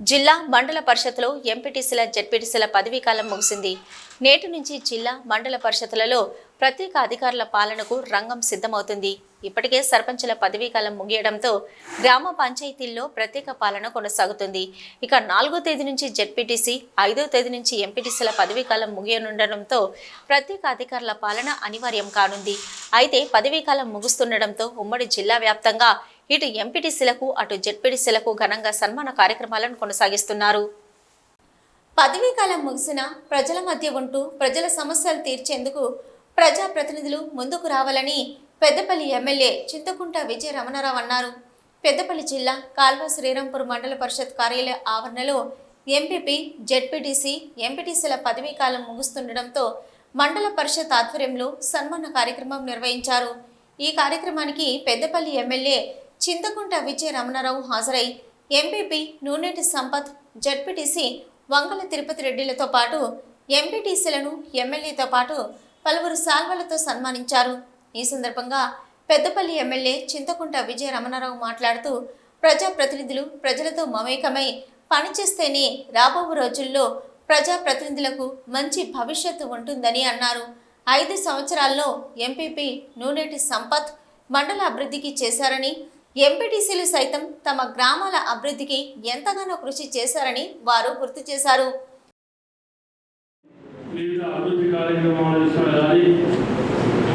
జిల్లా మండల పరిషత్లో ఎంపీటీసీల జెడ్పీటీసీల పదవీకాలం ముగిసింది. నేటి నుంచి జిల్లా మండల పరిషత్లలో ప్రత్యేక అధికారుల పాలనకు రంగం సిద్ధమవుతుంది. ఇప్పటికే సర్పంచుల పదవీ కాలం ముగియడంతో గ్రామ పంచాయతీల్లో ప్రత్యేక పాలన కొనసాగుతుంది. ఇక నాలుగో తేదీ నుంచి జెడ్పీటీసీ ఐదో తేదీ నుంచి ఎంపీటీసీల పదవీ కాలం ముగియనుండడంతో ప్రత్యేక అధికారుల పాలన అనివార్యం కానుంది. అయితే పదవీకాలం ముగుస్తుండడంతో ఉమ్మడి జిల్లా వ్యాప్తంగా ఇటు ఎంపీటీసీలకు అటు జెడ్పీటీసీలకు ఘనంగా సన్మాన కార్యక్రమాలను కొనసాగిస్తున్నారు. పదవీకాలం ముగిసిన ప్రజల మధ్య ఉంటూ ప్రజల సమస్యలు తీర్చేందుకు ప్రజా ప్రతినిధులు ముందుకు రావాలని పెద్దపల్లి ఎమ్మెల్యే చింతకుంట విజయ రమణారావు అన్నారు. పెద్దపల్లి జిల్లా కాల్వ శ్రీరాంపూర్ మండల పరిషత్ కార్యాలయ ఆవరణలో ఎంపీపీ జెడ్పీటీసీ ఎంపీటీసీల పదవీకాలం ముగుస్తుండటంతో మండల పరిషత్ ఆధ్వర్యంలో సన్మాన కార్యక్రమం నిర్వహించారు. ఈ కార్యక్రమానికి పెద్దపల్లి ఎమ్మెల్యే చింతకుంట విజయ రమణారావు హాజరై ఎంపీపీ నూనెటి సంపత్ జడ్పీటీసీ వంగల తిరుపతి రెడ్డిలతో పాటు ఎంపీటీసీలను ఎమ్మెల్యేతో పాటు పలువురు సాల్వలతో సన్మానించారు. ఈ సందర్భంగా పెద్దపల్లి ఎమ్మెల్యే చింతకుంట విజయ రమణారావు మాట్లాడుతూ ప్రజాప్రతినిధులు ప్రజలతో మమేకమై పనిచేస్తేనే రాబో రోజుల్లో ప్రజాప్రతినిధులకు మంచి భవిష్యత్తు ఉంటుందని అన్నారు. ఐదు సంవత్సరాల్లో ఎంపీపీ నూనెటి సంపత్ మండల అభివృద్ధికి చేశారని ఎంపీటీసీలు సైతం తమ గ్రామాల అభివృద్ధికి ఎంతగానో కృషి చేశారని వారు గుర్తు చేశారు. వివిధ అభివృద్ధి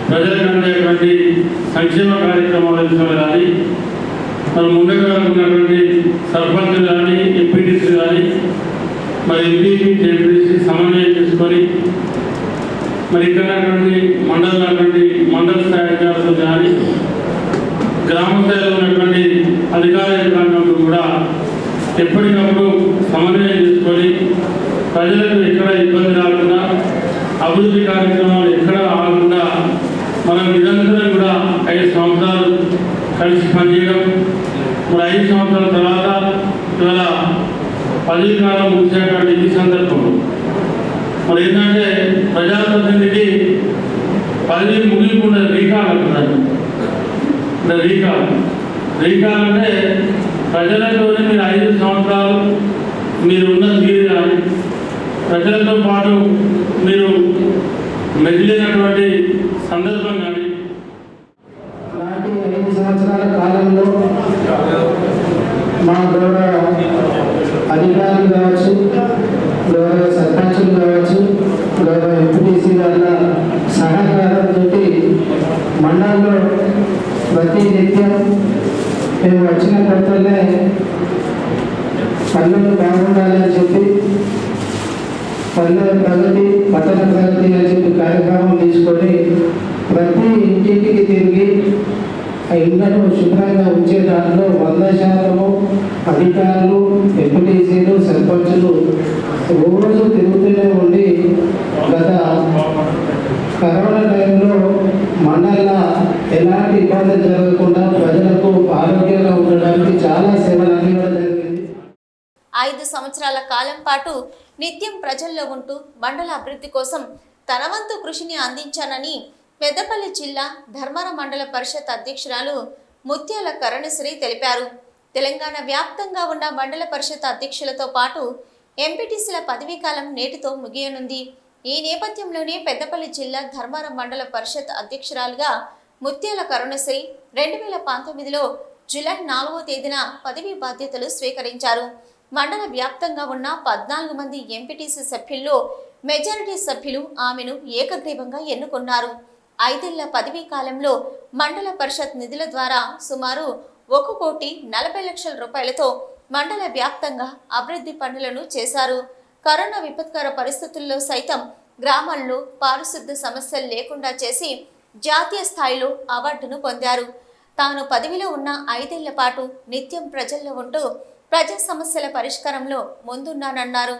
ప్రజలకు సంక్షేమ కార్యక్రమాల విషయంలో కానీ ముందుగా ఉన్నటువంటి సర్పంచులు కానీ ఎంపీటీసీ కానీ మరి ఎంపీ జెడ్పీసీ సమన్వయం చేసుకొని మరి ఇక్కడ మండలం మండల మండల స్థాయి అధికారులు కానీ గ్రామ స్థాయిలో ఉన్నటువంటి అధికార యంత్రాంగంలో కూడా ఎప్పటికప్పుడు సమన్వయం చేసుకొని ప్రజలకు ఎక్కడ ఇబ్బంది రాకుండా అభివృద్ధి కార్యక్రమాలు ఎక్కడ ఆగకుండా మనం నిరంతరం కూడా ఐదు సంవత్సరాలు కలిసి పనిచేయడం మరి ఐదు సంవత్సరాల తర్వాత ఇవాళ పదవి కాలం ముగిసేటువంటి ఈ సందర్భంలో మరి ఏంటంటే ప్రజాప్రతినిధికి పదవి ముగియకుండా రీకాల్ అంటున్నారు అంటే రీకాల్. రీకాల్ అంటే ప్రజలతోనే మీరు ఐదు సంవత్సరాలు మీరు ఉన్న తీరు కానీ ప్రజలతో పాటు మీరు మెదిలినటువంటి సందర్భం కానీ నాటి ఐదు సంవత్సరాల కాలంలో మా గౌరవ అధికారులు కావచ్చు గౌరవ సర్పంచులు కావచ్చు గౌరవ ఎంపీటీసీ వాళ్ళ సహకారంతో మండలంలో ప్రతి నిత్యం మేము వచ్చిన కొత్తలే పనులు బాగుండాలని చెప్పి పల్లె ప్రగతి పట్టణ ప్రగతి అని చెప్పి కార్యక్రమం తీసుకొని ప్రతి ఇంటింటికి తిరిగి ఆ ఇళ్ళను శుభ్రంగా ఉంచే దాంట్లో వంద శాతము అధికారులు ఎంపీటీసీలు సర్పంచులు రోజు తిరుగుతూనే ఉండి గత కరోనా టైంలో మన ఎలాంటి జరగకుండా ప్రజలకు ఆరోగ్యంగా ఉండడానికి చాలా సేవలు అందించడం జరిగింది. ఐదు సంవత్సరాల కాలం పాటు నిత్యం ప్రజల్లో ఉంటూ మండల అభివృద్ధి కోసం తన వంతు కృషిని అందించానని పెద్దపల్లి జిల్లా ధర్మార మండల పరిషత్ అధ్యక్షురాలు ముత్యాల కరుణశ్రీ తెలిపారు. తెలంగాణ వ్యాప్తంగా ఉన్న మండల పరిషత్ అధ్యక్షులతో పాటు ఎంపీటీసీల పదవీ కాలం నేటితో ముగియనుంది. ఈ నేపథ్యంలోనే పెద్దపల్లి జిల్లా ధర్మారం మండల పరిషత్ అధ్యక్షురాలుగా ముత్యాల కరుణశ్రీ రెండు వేల పంతొమ్మిదిలో జూలై నాలుగో తేదీన పదవీ బాధ్యతలు స్వీకరించారు. మండల వ్యాప్తంగా ఉన్న పద్నాలుగు మంది ఎంపీటీసీ సభ్యుల్లో మెజారిటీ సభ్యులు ఆమెను ఏకగ్రీవంగా ఎన్నుకున్నారు. ఐదేళ్ళ పదవీ కాలంలో మండల పరిషత్ నిధుల ద్వారా సుమారు ఒక కోటి నలభై లక్షల రూపాయలతో మండల వ్యాప్తంగా అభివృద్ధి పనులను చేశారు. కరోనా విపత్కర పరిస్థితుల్లో సైతం గ్రామాల్లో పారిశుద్ధ సమస్యలు లేకుండా చేసి జాతీయ స్థాయిలో అవార్డును పొందారు. తాను పదవిలో ఉన్న ఐదేళ్ళ పాటు నిత్యం ప్రజల్లో ఉంటూ ప్రజా సమస్యల పరిష్కారంలో ముందున్నానన్నారు.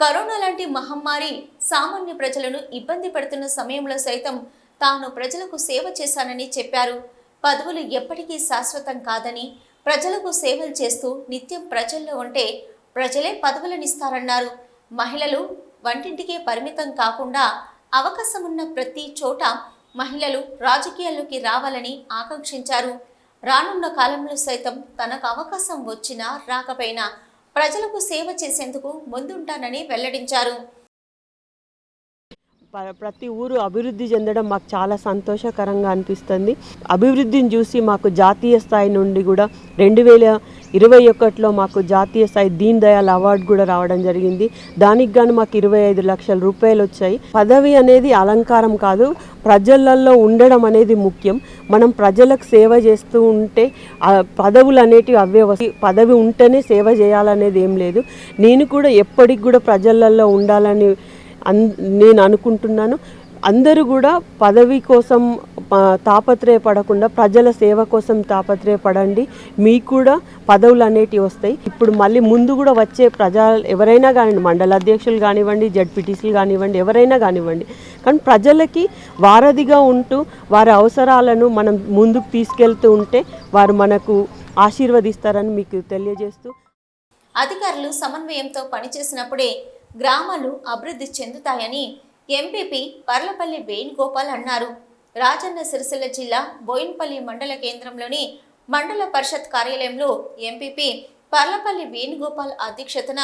కరోనా లాంటి మహమ్మారి సామాన్య ప్రజలను ఇబ్బంది పెడుతున్న సమయంలో సైతం తాను ప్రజలకు సేవ చేశానని చెప్పారు. పదవులు ఎప్పటికీ శాశ్వతం కాదని ప్రజలకు సేవలు చేస్తూ నిత్యం ప్రజల్లో ఉంటే ప్రజలే పదవులనిస్తారన్నారు. మహిళలు వంటింటికే పరిమితం కాకుండా అవకాశం ఉన్న ప్రతి చోట మహిళలు రాజకీయాల్లోకి రావాలని ఆకాంక్షించారు. రానున్న కాలంలో సైతం తనకు అవకాశం వచ్చినా రాకపోయినా ప్రజలకు సేవ చేసేందుకు ముందుంటానని వెల్లడించారు. ప్రతి ఊరు అభివృద్ధి చెందడం మాకు చాలా సంతోషకరంగా అనిపిస్తుంది. అభివృద్ధిని చూసి మాకు జాతీయ స్థాయి నుండి కూడా రెండు వేల ఇరవై ఒకటిలో మాకు జాతీయ స్థాయి దీన్ దయాల్ అవార్డు కూడా రావడం జరిగింది. దానికి గాను మాకు ఇరవై ఐదు లక్షల రూపాయలు వచ్చాయి. పదవి అనేది అలంకారం కాదు ప్రజలలో ఉండడం అనేది ముఖ్యం. మనం ప్రజలకు సేవ చేస్తూ ఉంటే పదవులు అనేటివి అవే వస్తాయి పదవి ఉంటేనే సేవ చేయాలనేది ఏం లేదు. నేను కూడా ఎప్పటికి కూడా ప్రజలలో ఉండాలని నేను అనుకుంటున్నాను. అందరూ కూడా పదవి కోసం తాపత్రయపడకుండా ప్రజల సేవ కోసం తాపత్రయపడండి. మీకు కూడా పదవులు అనేటివి వస్తాయి. ఇప్పుడు మళ్ళీ ముందు కూడా వచ్చే ప్రజా ఎవరైనా కానివ్వండి మండల అధ్యక్షులు కానివ్వండి జడ్పీటీసీలు కానివ్వండి ఎవరైనా కానివ్వండి. కానీ ప్రజలకి వారధిగా ఉంటూ వారి అవసరాలను మనం ముందుకు తీసుకెళ్తూ ఉంటే వారు మనకు ఆశీర్వదిస్తారని మీకు తెలియజేస్తూ. అధికారులు సమన్వయంతో పనిచేసినప్పుడే గ్రామాలు అభివృద్ధి చెందుతాయని ఎంపీపీ పర్లపల్లి వేణుగోపాల్ అన్నారు. రాజన్న సిరిసిల్ల జిల్లా బోయిన్పల్లి మండల కేంద్రంలోని మండల పరిషత్ కార్యాలయంలో ఎంపీపీ పర్లపల్లి వేణుగోపాల్ అధ్యక్షతన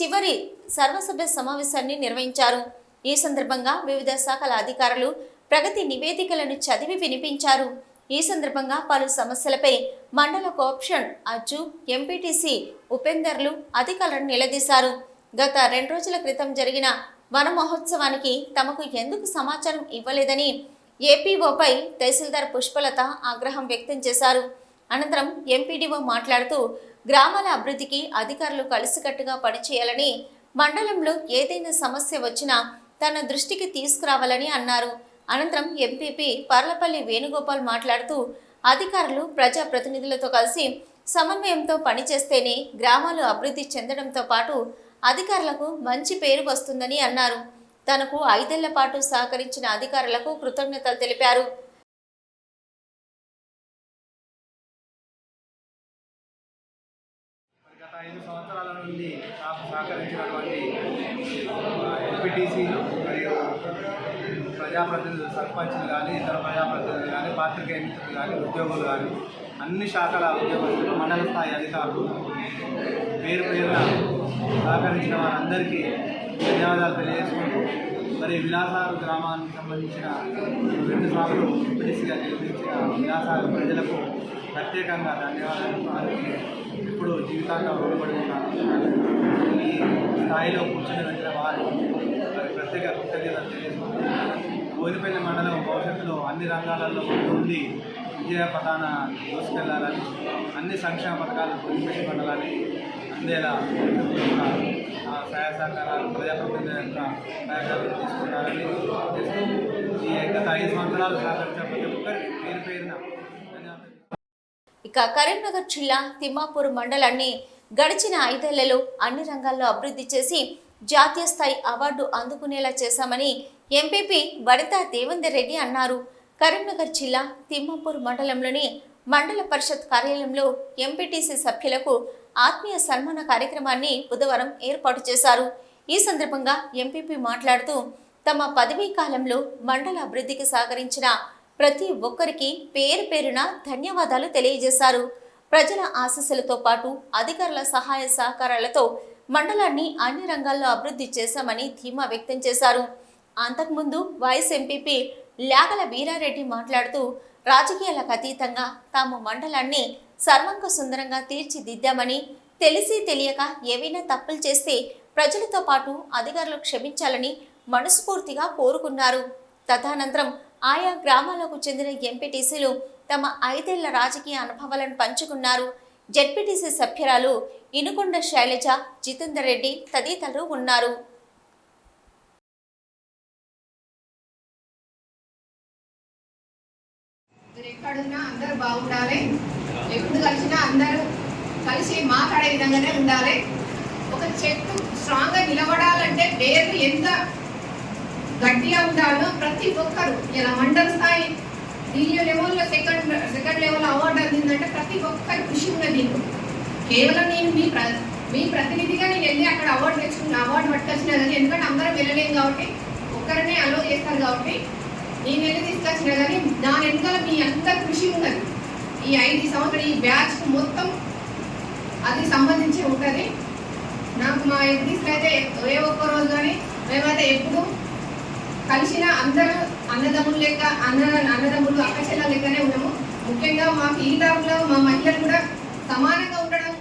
చివరి సర్వసభ్య సమావేశాన్ని నిర్వహించారు. ఈ సందర్భంగా వివిధ శాఖల అధికారులు ప్రగతి నివేదికలను చదివి వినిపించారు. ఈ సందర్భంగా పలు సమస్యలపై మండల కోఆప్షన్ అచ్చు ఎంపీటీసీ ఉపేందర్లు అధికారులను నిలదీశారు. గత రెండు రోజుల క్రితం జరిగిన వన మహోత్సవానికి తమకు ఎందుకు సమాచారం ఇవ్వలేదని ఏపీఓపై తహసీల్దార్ పుష్పలత ఆగ్రహం వ్యక్తం చేశారు. అనంతరం ఎంపీడీఓ మాట్లాడుతూ గ్రామాల అభివృద్ధికి అధికారులు కలిసికట్టుగా పనిచేయాలని మండలంలో ఏదైనా సమస్య వచ్చినా తన దృష్టికి తీసుకురావాలని అన్నారు. అనంతరం ఎంపీపీ పర్లపల్లి వేణుగోపాల్ మాట్లాడుతూ అధికారులు ప్రజా ప్రతినిధులతో కలిసి సమన్వయంతో పనిచేస్తేనే గ్రామాలు అభివృద్ధి చెందడంతో పాటు అధికారులకు మంచి పేరు వస్తుందని అన్నారు. తనకు ఐదేళ్ళ పాటు సహకరించిన అధికారులకు కృతజ్ఞతలు తెలిపారు. గత ఐదు సంవత్సరాల నుండి నాకు సహకరించినటువంటి ఎంపీటీసీలు మరియు ప్రజాప్రతినిధులు సర్పంచ్లు కానీ ఇతర ప్రజాప్రతినిధులు కానీ పాత్రికేయ మిత్రులు కానీ ఉద్యోగులు కానీ అన్ని శాఖల ఉద్యోగస్తులు మండల స్థాయి అధికారులు పేరు పేరున సహకరించిన వారందరికీ ధన్యవాదాలు తెలియజేసుకుంటూ మరి విలాసాలు గ్రామానికి సంబంధించిన రెండు సార్లు ఎంపీటీసీగా నిర్వహించిన విలాసాలు ప్రజలకు ప్రత్యేకంగా ధన్యవాదాలు వారికి ఇప్పుడు జీవితాంతం రుణపడి ఉన్నాను ఈ స్థాయిలో కూర్చుని వచ్చిన వారు ప్రత్యేక కృతజ్ఞతలు తెలియజేసుకుంటున్నారు బోయినపల్లి మండలం భవిష్యత్తులో అన్ని రంగాలలో ఉంది విద్యా పథాన దూసుకెళ్ళాలని అన్ని సంక్షేమ పథకాలు బోయినపల్లి పడాలని అందేలా సహాయ సహకారాలు ప్రజాప్రతినిధుల యొక్క సహకారాలు తీసుకుంటారని చేస్తూ ఈ గత ఐదు సంవత్సరాలు సహకరించిన ప్రతి ఒక్కరికి పేరు పేరున ఇక కరీంనగర్ జిల్లా తిమ్మాపూర్ మండలాన్ని గడిచిన ఐదేళ్ళలో అన్ని రంగాల్లో అభివృద్ధి చేసి జాతీయ స్థాయి అవార్డు అందుకునేలా చేశామని ఎంపీపీ వనితా దేవేందర్ రెడ్డి అన్నారు. కరీంనగర్ జిల్లా తిమ్మాపూర్ మండలంలోని మండల పరిషత్ కార్యాలయంలో ఎంపీటీసీ సభ్యులకు ఆత్మీయ సన్మాన కార్యక్రమాన్ని బుధవారం ఏర్పాటు చేశారు. ఈ సందర్భంగా ఎంపీపీ మాట్లాడుతూ తమ పదవీ కాలంలో మండల అభివృద్ధికి సహకరించిన ప్రతి ఒక్కరికి పేరు పేరున ధన్యవాదాలు తెలియజేశారు. ప్రజల ఆశీస్సులతో పాటు అధికారుల సహాయ సహకారాలతో మండలాన్ని అన్ని రంగాల్లో అభివృద్ధి చేశామని ధీమా వ్యక్తం చేశారు. అంతకుముందు వైఎస్ ఎంపీపీ లాగల వీరారెడ్డి మాట్లాడుతూ రాజకీయాలకు అతీతంగా తాము మండలాన్ని సర్వంగ సుందరంగా తీర్చిదిద్దామని తెలిసి తెలియక ఏవైనా తప్పులు చేస్తే ప్రజలతో పాటు అధికారులు క్షమించాలని మనస్ఫూర్తిగా కోరుకున్నారు. తదనంతరం ఆయా గ్రామాలకు చెందిన ఎంపీటీసీలు తమ ఐదేళ్ళ రాజకీయ అనుభవాలను పంచుకున్నారు. జెడ్పీటీసీ సభ్యురాలు ఇనుకొండ శైలజ జితేందర్ రెడ్డి తదితరులు ఉన్నారు. మీరు ఎక్కడున్నా అందరూ బాగుండాలి. ఎప్పుడు కలిసినా అందరూ కలిసి మాట్లాడే విధంగానే ఉండాలి. ఒక చెట్టు స్ట్రాంగ్గా నిలబడాలంటే వేరు ఎంత గట్టిగా ఉండాలో ప్రతి ఒక్కరు ఇలా మండల స్థాయి ఢిల్లీ లెవెల్లో సెకండ్ సెకండ్ లెవెల్ అవార్డు అందిందంటే ప్రతి ఒక్కరి కృషి ఉన్నది. కేవలం నేను మీ ప్ర మీ ప్రతినిధిగా నేను వెళ్ళి అక్కడ అవార్డు తెచ్చుకున్న అవార్డు పట్టుకొచ్చిన కానీ ఎందుకంటే అందరం వెళ్ళలేము కాబట్టి ఒక్కరనే అలో చేస్తారు కాబట్టి నేను వెళ్ళి తీసుకొచ్చిన కానీ దాని వెనకాల మీ అంత కృషి ఉన్నది. ఈ ఐదు సంవత్సరాలు ఈ బ్యాచ్ మొత్తం అది సంబంధించి ఉంటుంది. నాకు మా ఎంపీస్కి అయితే ఏ ఒక్క రోజు కానీ మేమైతే ఎప్పుడు కలిసిన అందరూ అన్నదమ్ములు లెక్క అన్న అన్నదమ్ములు అక్క చెల్లెల లెక్కనే ఉన్నాము. ముఖ్యంగా మాకు ఈ తరంలో మా మహిళలు కూడా సమానంగా ఉండడం